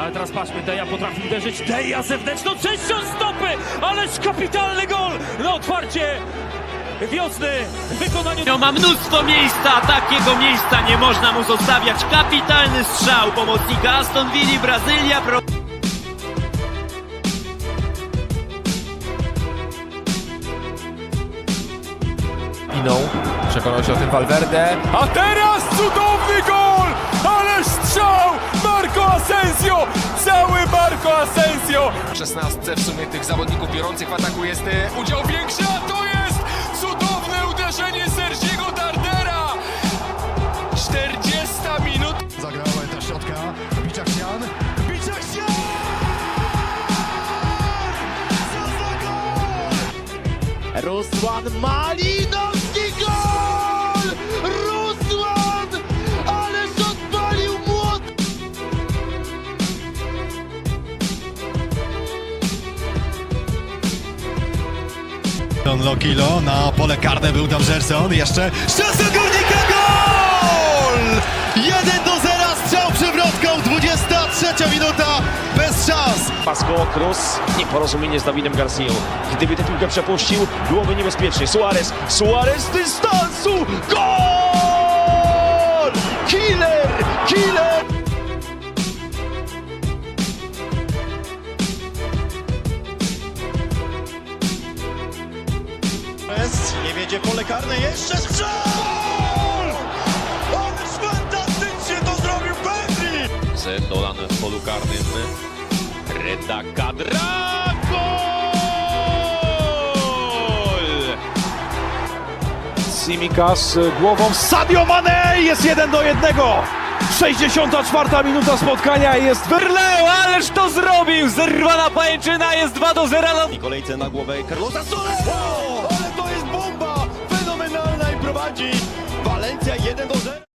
Ale teraz patrzmy, Deja potrafi uderzyć. Deja zewnętrzną częścią stopy! Ależ kapitalny gol! Na otwarcie wiosny w wykonaniu... No ma mnóstwo miejsca, takiego miejsca nie można mu zostawiać. Kapitalny strzał pomocnika Aston Villa, Brazylia. Pro... Iną. Przekonał się o tym Valverde. A teraz cudowny gol! Asensio! Cały Marco Asensio! W 16 w sumie tych zawodników biorących w ataku jest e, udział większy, a to jest cudowne uderzenie Sergiego Dardera! 40 minut. Zagrała ta środka. Biciak-Sian. Biciak-Sian! Co za Don Lokilo na pole karne był tam Gerson. Jeszcze szansa górnika gol! 1 do 0 strzał przewrotką 23 minuta bez szans. Pasco, Cruz, nieporozumienie z Dawidem Garcją. Gdyby tę piłkę przepuścił, byłoby niebezpiecznie. Suarez, Suarez z dystansu! Gol! Jest, nie wiedzie pole karne, jeszcze strzał! Ależ fantastycznie to zrobił Pedri! Dolan w polu karnym. Reda Kadra! Gol! Simikas głową Sadio Mane jest 1 do 1. 64 minuta spotkania jest Brleu, ależ to zrobił! Zerwana pajęczyna jest 2 do 0. I kolejce na głowę Carlosa Soler! Prowadzi Walencja 1 do 0.